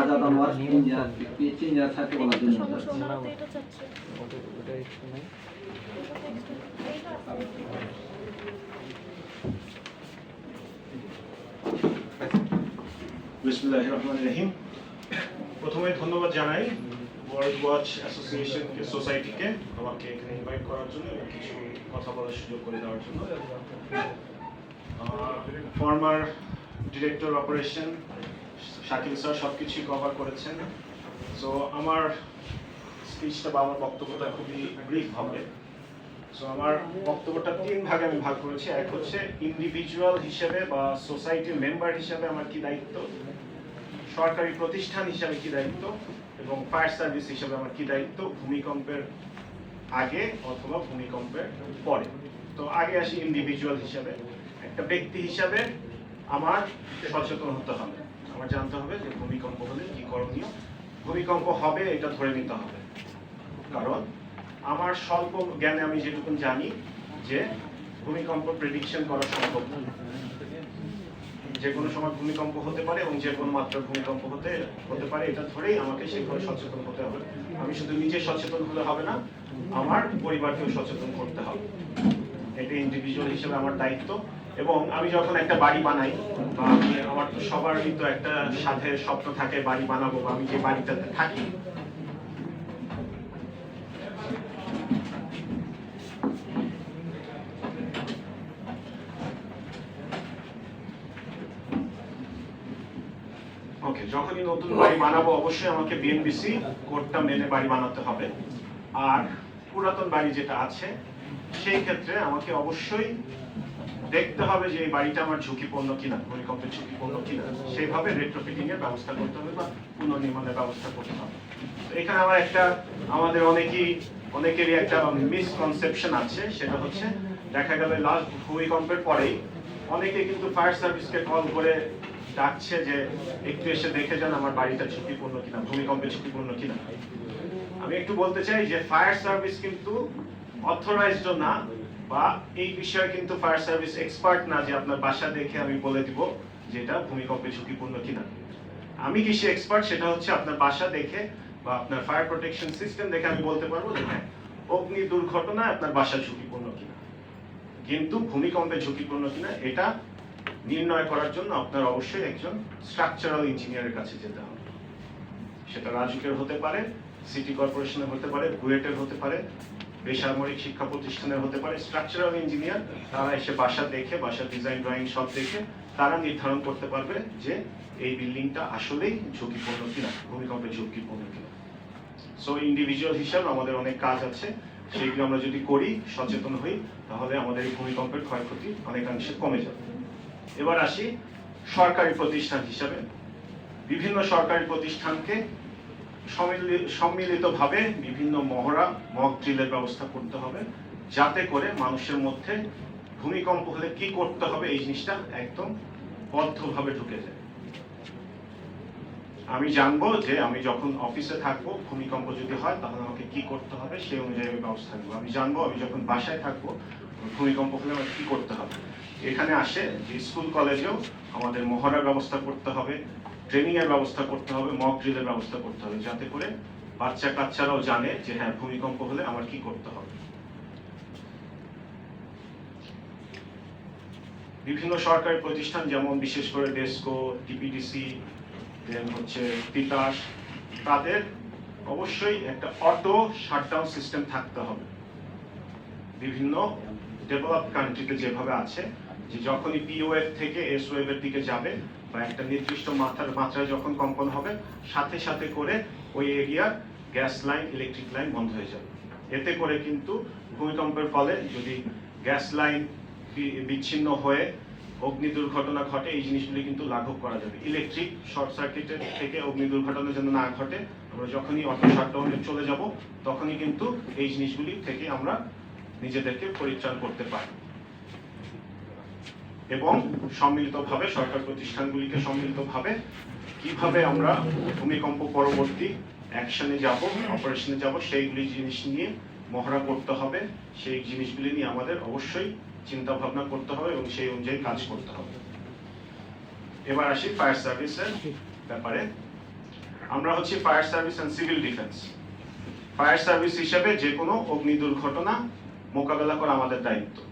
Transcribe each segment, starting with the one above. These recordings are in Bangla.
আজাদ আনোয়ার ইঞ্জিনিয়ার ইঞ্জিনিয়ার বলার জন্য। বিসমুল্লাহ রহমান রহিম। প্রথমে ধন্যবাদ জানাই ওয়ার্ল্ড ওয়াচ অ্যাসোসিয়েশন সোসাইটিকে আমাকে এখানে ইনভাইট করার জন্য এবং কিছু কথা বলার সুযোগ করে দেওয়ার জন্য। Former director operation Shakil sir সব কিছুই কভার করেছেন। সো আমার স্পিচটা বা আমার বক্তব্যটা খুবই ব্রিফ হবে। সো আমার বক্তব্যটা তিন ভাগে আমি ভাগ করেছি। এক হচ্ছে ইন্ডিভিজুয়াল হিসেবে বা সোসাইটির মেম্বার হিসেবে আমার কি দায়িত্ব? সরকারি প্রতিষ্ঠান হিসেবে কি দায়িত্ব? এবং ফায়ার সার্ভিস হিসেবে আমার কি দায়িত্ব? ভূমিকম্পের আগে অথবা ভূমিকম্পের পরে। তো, আগে আসি ইন্ডিভিজুয়াল হিসাবে। একটা ব্যক্তি হিসাবে আমার সচেতন হতে হবে। আমার জানতে হবে যে ভূমিকম্প হলে কি করণীয়? ভূমিকম্প হবে, এটা ধরে নিতে হবে। কারণ আমার স্বল্প জ্ঞানে আমি যেটুকু জানি যে ভূমিকম্প প্রেডিকশন করা সম্ভব যে কোনো সময় ভূমিকম্প হতে পারে এবং যে কোনো মাত্রার ভূমিকম্প হতে হতে পারে, এটা ধরেই আমাকে সেভাবে সচেতন হতে হবে। আমি শুধু নিজে সচেতন হলে হবে না, আমার পরিবারকেও সচেতন করতে হবে। এটা ইন্ডিভিজুয়াল হিসেবে আমার দায়িত্ব। এবং আমি যখন একটা বাড়ি বানাই আমি আমার তো সবারই তো একটা সাথে স্বপ্ন থাকে বাড়ি বানাবো, বা আমি যে বাড়িটাতে থাকি। ওকে যখনই নতুন বাড়ি বানাবো, অবশ্যই আমাকে বিএনবিসি কোডটা মেনে বাড়ি বানাতে হবে। আর পুরাতন বাড়ি যেটা আছে, সেই ক্ষেত্রে আমাকে অবশ্যই দেখতে হবে যে এই বাড়িটা আমার ঝুঁকিপূর্ণ কিনা, ভূমিকম্পের ঝুঁকিপূর্ণ কিনা। সেইভাবে রেট্রোফিটিং এর ব্যবস্থা করতে হবে বা পুনর্নির্মাণের ব্যবস্থা করতে হবে। এখানে আমার একটা, আমাদের অনেকেই, অনেকেরই একটা মিসকনসেপশন আছে, সেটা হচ্ছে দেখা গেল লাস্ট ভূমিকম্পের পরেই অনেকে কিন্তু ফায়ার সার্ভিসকে কল করে ডাকছে যে, একটু এসে দেখে যান আমার বাড়িটা ঝুঁকিপূর্ণ কিনা, ভূমিকম্পে ঝুঁকিপূর্ণ কিনা। আমি একটু বলতে চাই যে ফায়ার সার্ভিস কিন্তু অথরাইজড না বা এই বিষয়ে কিন্তু ফায়ার সার্ভিস এক্সপার্ট না যে আপনার বাসা দেখে আমি বলে দিব যে এটা ভূমিকম্পে ঝুঁকিপূর্ণ কিনা। আমি কিসে এক্সপার্ট সেটা হচ্ছে আপনার বাসা দেখে বা আপনার ফায়ার প্রোটেকশন সিস্টেম দেখে আমি বলতে পারব যে হ্যাঁ অগ্নি দুর্ঘটনা আপনার বাসা ঝুঁকিপূর্ণ কিনা। কিন্তু ভূমিকম্পে ঝুঁকিপূর্ণ কিনা, এটা নির্ণয় করার জন্য আপনার অবশ্যই একজন স্ট্রাকচারাল ইঞ্জিনিয়ারের কাছে যেতে হবে। সেটা রাজুকের হতে পারে সিটি কর্পোরেশনের হতে পারে বুয়েটের হতে পারে বেসামরিক শিক্ষা প্রতিষ্ঠানের হতে পারে। স্ট্রাকচারাল ইঞ্জিনিয়ার তারা এসে বাসা দেখে বাসার ডিজাইন ড্রয়িং সব দেখে, তারা নির্ধারণ করতে পারবে যে এই বিল্ডিংটা আসলেই ঝুঁকিপূর্ণ কিনা, ভূমিকম্পে ঝুঁকিপূর্ণ কিনা। সো ইন্ডিভিজুয়াল হিসাবে আমাদের অনেক কাজ আছে। সেইগুলো আমরা যদি করি, সচেতন হই, তাহলে আমাদের এই ভূমিকম্পের ক্ষয়ক্ষতি অনেকাংশে কমে যাবে। এবার আসি সরকারি প্রতিষ্ঠান হিসাবে। বিভিন্ন সরকারি প্রতিষ্ঠানকে সম্মিলিতভাবে বিভিন্ন মহড়া মক ড্রিলের ব্যবস্থা করতে হবে, যাতে করে মানুষের মধ্যে ভূমিকম্প হলে কি করতে হবে এই জিনিসটা একদম বদ্ধভাবে ঢুকে যায়। আমি জানব যে আমি যখন অফিসে থাকব, ভূমিকম্প যদি হয়, তাহলে আমাকে কি করতে হবে সেই অনুযায়ী আমি ব্যবস্থা নেব। আমি জানব, আমি যখন বাসায় থাকব, ভূমিকম্প হলে আমাকে কি করতে হবে? এখানে আসে যে স্কুল, কলেজেও আমাদের মহড়ার ব্যবস্থা করতে হবে ট্রেনিং এর ব্যবস্থা করতে হবে মক ড্রিলের ব্যবস্থা করতে হবে, যাতে করে বাচ্চা কাচ্চারাও জানে যে হ্যাঁ ভূমিকম্প হলে আমার কি করতে হবে। বিভিন্ন সরকারি প্রতিষ্ঠান যেমন বিশেষ করে ডেস্কো, টিপিডিসি দেন হচ্ছে তিতাস, তাদের অবশ্যই একটা অটো শাটডাউন সিস্টেম থাকতে হবে। বিভিন্ন ডেভেলপ কান্ট্রিতে যেভাবে আছে যে যখনই পিওএফ থেকে এস ওয়েভের দিকে যাবে বা একটা নির্দিষ্ট মাত্রার মাত্রায় যখন কম্পন হবে, সাথে সাথে করে ওই এরিয়ার গ্যাস লাইন ইলেকট্রিক লাইন বন্ধ হয়ে যাবে। এতে করে কিন্তু ভূমিকম্পের ফলে যদি গ্যাস লাইন বিচ্ছিন্ন হয়ে অগ্নি দুর্ঘটনা ঘটে, এই জিনিসগুলি কিন্তু লাঘব করা যাবে। ইলেকট্রিক শর্ট সার্কিটের থেকে অগ্নি দুর্ঘটনা যেন না ঘটে, আমরা যখনই অটো শাটডাউনে চলে যাব, তখনই কিন্তু এই জিনিসগুলি থেকে আমরা নিজেদেরকে পরিত্রাণ করতে পারি। এবং সম্মিলিতভাবে সরকার প্রতিষ্ঠানগুলিকে সম্মিলিতভাবে কীভাবে আমরা ভূমিকম্প পরবর্তী অ্যাকশনে যাব, অপারেশনে যাব, সেইগুলি জিনিস নিয়ে মহড়া করতে হবে। সেই জিনিসগুলি নিয়ে আমাদের অবশ্যই চিন্তা ভাবনা করতে হবে এবং সেই অনুযায়ী কাজ করতে হবে। এবার আসি ফায়ার সার্ভিসের ব্যাপারে। আমরা হচ্ছে fire service and civil defence. Fire service হিসেবে যে কোনো অগ্নি দুর্ঘটনা মোকাবেলা করা আমাদের দায়িত্ব।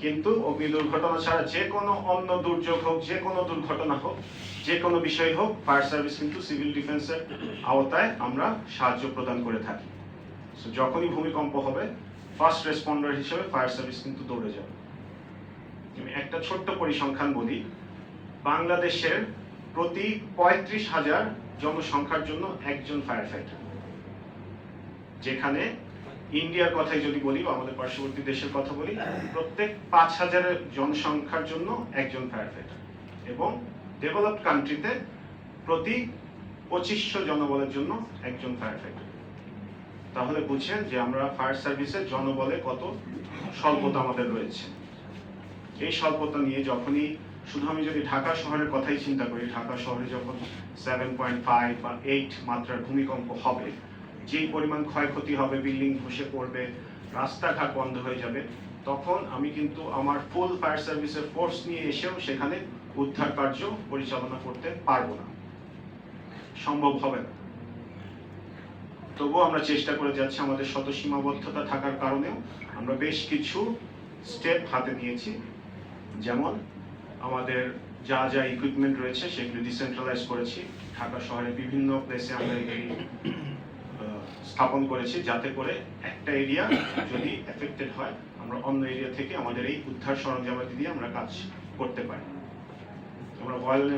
কিন্তু অগ্নি দুর্ঘটনা ছাড়া যে কোনো অন্য দুর্যোগ হোক যে কোনো দুর্ঘটনা হোক যে কোনো বিষয় হোক ফায়ার সার্ভিস কিন্তু সিভিল ডিফেন্সের আওতায় আমরা সাহায্য প্রদান করে থাকি। So, যখনই ভূমিকম্প হবে ফার্স্ট রেসপন্ডার হিসেবে ফায়ার সার্ভিস কিন্তু দৌড়ে যাবে। একটা ছোট্ট পরিসংখ্যান বলি বাংলাদেশের প্রতি পঁয়ত্রিশ হাজার জনসংখ্যার জন্য একজন ফায়ার ফাইটার যেখানে ইন্ডিয়ার কথাই যদি বলি বা আমাদের পার্শ্ববর্তী দেশের কথা বলি, প্রত্যেক পাঁচ হাজারের জনসংখ্যার জন্য একজন ফায়ার ফাইটার এবং ডেভেলপড কান্ট্রিতে প্রতি পঁচিশশো জনবলের জন্য একজন ফায়ার ফাইটার তাহলে বুঝছেন যে আমরা ফায়ার সার্ভিসের জনবলে কত স্বল্পতা আমাদের রয়েছে। এই স্বল্পতা নিয়ে যখনই, শুধু আমি যদি ঢাকা শহরের কথাই চিন্তা করি, ঢাকা শহরে যখন সেভেন পয়েন্ট ফাইভ বা এইট মাত্রার ভূমিকম্প হবে যেই পরিমাণ ক্ষয়ক্ষতি হবে বিল্ডিং ধসে পড়বে রাস্তাঘাট বন্ধ হয়ে যাবে তখন আমি কিন্তু আমার ফুল ফায়ার সার্ভিসের ফোর্স নিয়ে এসেও সেখানে উদ্ধার কার্য পরিচালনা করতে পারব না। সম্ভব হবে না। তবুও আমরা চেষ্টা করে যাচ্ছি আমাদের শত সীমাবদ্ধতা থাকার কারণেও আমরা বেশ কিছু স্টেপ হাতে নিয়েছি যেমন আমাদের যা যা ইকুইপমেন্ট রয়েছে সেগুলো ডিসেন্ট্রালাইজ করেছি। ঢাকা শহরে বিভিন্ন প্লেসে আমরা আহ, স্থাপন করেছি যাতে করে একটা এরিয়া যদি এফেক্টেড হয়, আমরা অন্য এরিয়া থেকে আমাদের এই উদ্ধার সরঞ্জামাদি দিয়ে আমরা কাজ করতে পারি। আমরা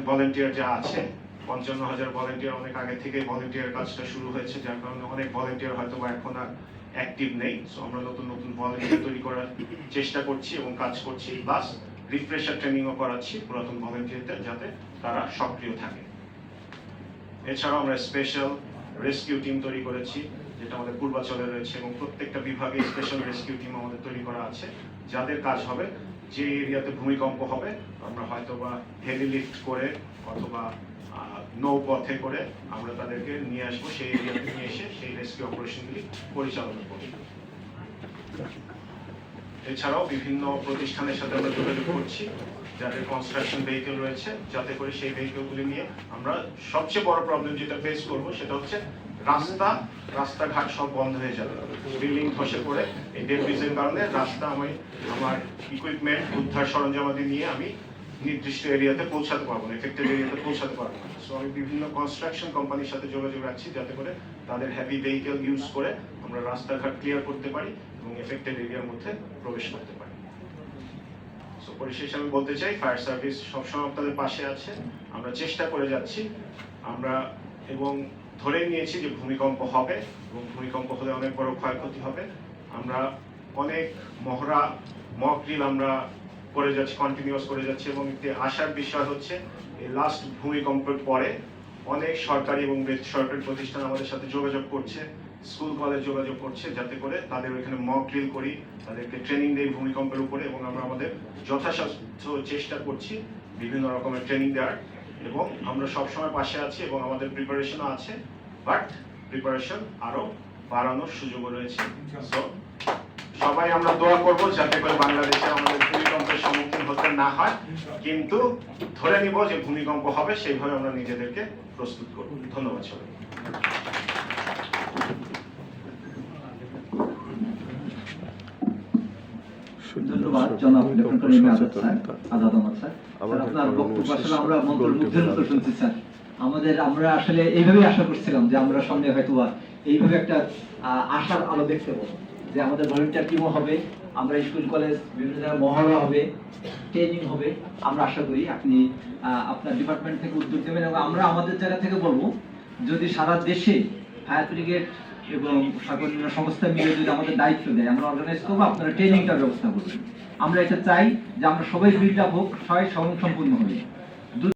ভলেন্টিয়ার যা আছে, পঞ্চান্ন হাজার ভলেন্টিয়ার অনেক আগে থেকে ভলেন্টিয়ার কাজটা শুরু হয়েছে, যার কারণে অনেক ভলেন্টিয়ার হয়তো বা এখন আর অ্যাক্টিভ নেই। সো আমরা নতুন নতুন ভলেন্টিয়ার তৈরি করার চেষ্টা করছি এবং কাজ করছি। প্লাস রিফ্রেশার ট্রেনিংও করাচ্ছি পুরাতন ভলেন্টিয়ারদের যাতে তারা সক্রিয় থাকে। এছাড়াও আমরা স্পেশাল রেস্কিউ টিম তৈরি করেছি, যেটা আমাদের পূর্বাচলে রয়েছে এবং প্রত্যেকটা বিভাগে স্পেশাল রেস্কিউ টিম আমাদের তৈরি করা আছে। যাদের কাজ হবে, যে এরিয়াতে ভূমিকম্প হবে, আমরা হয়তো বা হেভি করে অথবা নৌপথে করে আমরা তাদেরকে নিয়ে আসব, সেই এরিয়াতে নিয়ে এসে সেই রেস্কিউ অপারেশনগুলি পরিচালনা করব। এছাড়াও বিভিন্ন প্রতিষ্ঠানের সাথে আমরা যোগাযোগ করছি, যাদের কনস্ট্রাকশন ভেহিকেল রয়েছে, যাতে করে সেই ভেহিকেলগুলি নিয়ে আমরা সবচেয়ে বড় প্রবলেম যেটা ফেস করব সেটা হচ্ছে রাস্তা, রাস্তাঘাট সব বন্ধ হয়ে যাবে। বিল্ডিং ধসে পড়ে, এই ডেব্রিজের কারণে রাস্তা আমি, আমার ইকুইপমেন্ট উদ্ধার সরঞ্জামাদি নিয়ে আমি নির্দিষ্ট এরিয়াতে পৌঁছাতে পারব না এফেক্টেড এরিয়াতে পৌঁছাতে পারব না। সো আমি বিভিন্ন কনস্ট্রাকশন কোম্পানির সাথে যোগাযোগ রাখছি, যাতে করে তাদের হেভি ভেহিকেল ইউজ করে আমরা রাস্তাঘাট ক্লিয়ার করতে পারি এবং এফেক্টেড এরিয়ার মধ্যে প্রবেশ করতে পারি। সো পরিশেষে আমি বলতে চাই ফায়ার সার্ভিস সবসময় আপনাদের পাশে আছে। আমরা চেষ্টা করে যাচ্ছি। আমরা এবং ধরে নিয়েছি যে ভূমিকম্প হবে এবং ভূমিকম্প হলে অনেক বড় ক্ষয়ক্ষতি হবে। আমরা অনেক মহড়া মক ড্রিল আমরা করে যাচ্ছি কন্টিনিউয়াস করে যাচ্ছি এবং একটি আশার বিষয় হচ্ছে, এই লাস্ট ভূমিকম্পের পরে অনেক সরকারি এবং বেসরকারি প্রতিষ্ঠান আমাদের সাথে যোগাযোগ করছে স্কুল কলেজ যোগাযোগ করছে যাতে করে তাদের ওইখানে মক ড্রিল করি তাদেরকে ট্রেনিং দেই ভূমিকম্পের উপরে এবং আমরা আমাদের যথাসাধ্য চেষ্টা করছি বিভিন্ন রকমের ট্রেনিং দেওয়ার এবং আমরা সবসময় পাশে আছি এবং আমাদের প্রিপারেশনও আছে বাট প্রিপারেশন আরও বাড়ানোর সুযোগও রয়েছে। সো সবাই আমরা দোয়া করব যাতে করে বাংলাদেশে আমাদের ভূমিকম্পের সম্মুখীন হতে না হয়। কিন্তু ধরে নিব যে ভূমিকম্প হবে সেইভাবে আমরা নিজেদেরকে প্রস্তুত করব। ধন্যবাদ সবাই ধন্যবাদ জনাব আজাদ স্যার স্যার। স্যার আমাদের আপনার বক্তব্য আসলে আমরা মন্ত্রমুগ্ধের মতো গোলকিপার। শুনছি স্যার। আমাদের আমরা আসলে এইভাবেই আশা করছিলাম যে আমরা সামনে হয়তো এইভাবে একটা আহ, আশার আলো দেখতে পাবো। যে আমাদের ভলেন্টিয়ার টিমও হবে, আমরা স্কুল কলেজ বিভিন্ন জায়গায় মহড়া হবে ট্রেনিং হবে, আমরা আশা করি আপনি আপনার ডিপার্টমেন্ট থেকে উদ্যোগ নেবেন এবং আমরা আমাদের জায়গা থেকে বলব, যদি সারা দেশে ফায়ার ব্রিগেড এবং সর্বনিম্ন সংস্থা মিলে যদি আমাদের দায়িত্ব দেয়, আমরা অর্গানাইজ করব, আপনারা ট্রেনিংটার ব্যবস্থা করবেন। আমরা এটা চাই যে আমরা সবাই বিল্ড আপ হোক, সবাই স্বয়ং সম্পূর্ণ হই